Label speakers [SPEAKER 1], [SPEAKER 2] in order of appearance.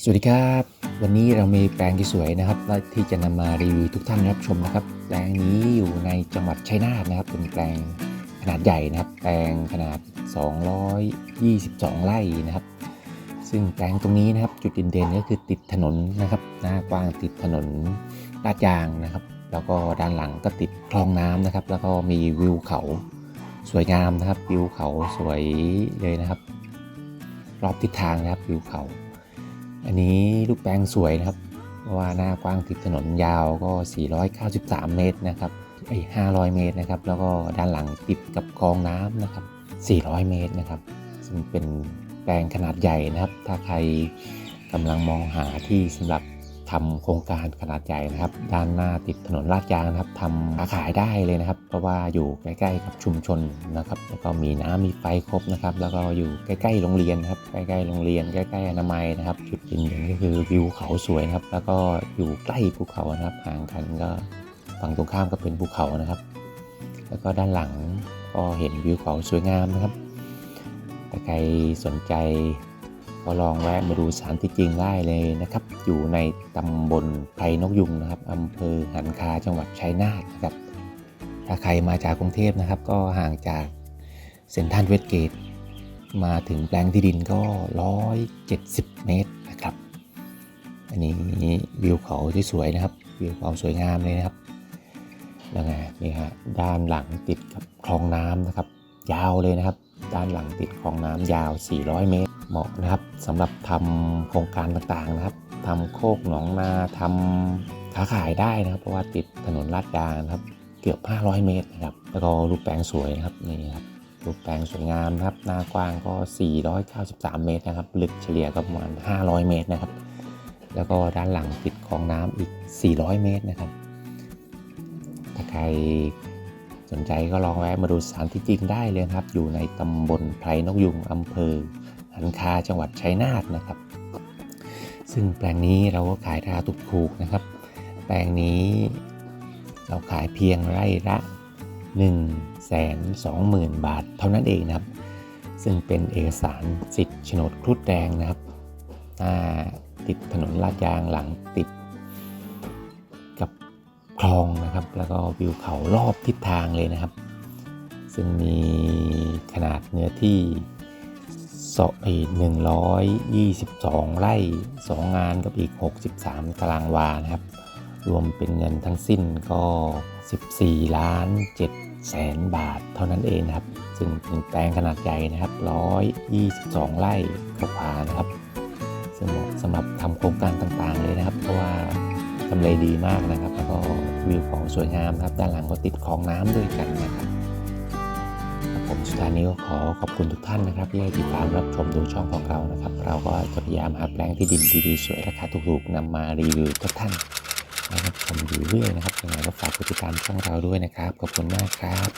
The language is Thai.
[SPEAKER 1] สวัสดีครับ วันนี้เรามีแปลงที่สวยนะครับที่จะนำมารีวิวทุกท่านรับชมนะครับ แปลงนี้อยู่ในจังหวัดชัยนาทนะครับ เป็นแปลงขนาดใหญ่นะครับ แปลงขนาด 222 ไร่นะครับ ซึ่งแปลงตรงนี้นะครับจุดเด่นๆก็คือติดถนนนะครับ หน้ากว้างติดถนนลาดยางนะครับ แล้วก็ด้านหลังก็ติดคลองน้ำนะครับ แล้วก็มีวิวเขาสวยงามนะครับ วิวเขาสวยเลยนะครับ รอบทิศทางนะครับวิวเขา อันนี้ลูกแปลงสวยนะครับเพราะว่าหน้ากว้างติดถนนยาวก็ 493 เมตรนะครับไอ้500 เมตรนะครับ แล้วก็ด้านหลังติดกับคลองน้ำนะครับ 400 เมตรนะครับ ซึ่งเป็นแปลงขนาดใหญ่นะครับ ถ้าใครกำลังมองหาที่สำหรับ ทำโครงการขนาดใหญ่นะครับ ด้านหน้าติดถนนลาดยางนะครับทำค้าขายได้เลยนะครับ เพราะว่าอยู่ใกล้ๆกับชุมชนนะครับ แล้วก็มีน้ำมีไฟครบนะครับ แล้วก็อยู่ใกล้ๆโรงเรียนนะครับ ใกล้ๆโรงเรียนใกล้ๆอนามัยนะครับ จุดเด่นๆก็คือวิวเขาสวยนะครับ แล้วก็อยู่ใกล้ภูเขานะครับห่างกันก็ฝั่งตรงข้ามก็เป็นภูเขานะครับ แล้วก็ด้านหลังก็เห็นวิวเขาสวยงามนะครับถ้าใครสนใจ ก็ลองแวะมาดูสถานที่จริงได้เลยนะครับ อยู่ในตำบลไพรนกยุงนะครับอำเภอหันคาจังหวัดชัยนาทนะครับ ถ้าใครมาจากกรุงเทพนะครับ ก็ห่างจากเซ็นทรัลเวสเกต มาถึงแปลงที่ดินก็ 170 เมตรนะครับ อันนี้วิวเขาที่สวยนะครับ วิวเขาสวยงามเลยนะครับแล้วไงนี่ฮะด้านหลังติดกับคลองน้ำนะครับ ยาวเลยนะครับ ด้านหลังติดคลองน้ำยาว 400 เมตร เหมาะนะครับสำหรับทำโครงการต่างๆนะครับทำโคกหนองนาทำค้าขายได้นะครับ เพราะว่าติดถนนลาดยางนะครับ เกือบ 500 เมตรนะครับแล้วก็รูปแปลงสวยนะครับนี่ครับรูปแปลงสวยงามนะครับ หน้ากว้างก็ 493 เมตรนะครับ ลึกเฉลี่ยก็ประมาณ 500 เมตรนะครับ แล้วก็ด้านหลังติดคลองน้ำอีก 400 เมตรนะครับ ถ้าใคร สนใจก็ลองแวะมาดูสถานที่จริงได้เลยครับ อยู่ในตำบลไพรนกยุงอำเภอหันคาจังหวัดชัยนาทนะครับ ซึ่งแปลงนี้เราก็ขายราคาถูกๆนะครับ แปลงนี้เราขายเพียงไร่ละ 1 2 0 0 0 0 บาท เท่านั้นเองนะครับ ซึ่งเป็นเอกสารสิทธิ์โฉนดครุฑแดงนะครับ หน้าติดถนนลาดยางหลังติด องนะครับ แล้วก็วิวเขารอบทิศทางเลยนะครับ ซึ่งมีขนาดเนื้อที่สอไอหนึ่งร้อยยี่สิบสองไร่สองานกับอีก 63 ตารางวานะครับ รวมเป็นเงินทั้งสิ้นก็ 14 ล้าน7แสนบาทเท่านั้นเองนะครับ ซึ่งเป็นแปลงขนาดใหญ่นะครับ 122 ไร่กว่านะครับ ซึ่งเหมาะสำหรับทำโครงการต่างๆเลยนะครับ เพราะว่าำเลดีมากนะครับ แล้วก็วิวของสวยงามครับ ด้านหลังก็ติดคลองน้ำด้วยกันนะครับผมสุดท้ายนี้ก็ขอขอบคุณทุกท่านนะครับที่ติดตามรับชมดูช่องของเรานะครับ เราก็จะพยายามหาแปลงที่ดินดีๆสวยราคาถูกๆนำมารีวิวทุกท่านนะครับชมอยู่เรื่อยนะครับยังไงก็ฝากกดติดตามช่องเราด้วยนะครับขอบคุณมากครับ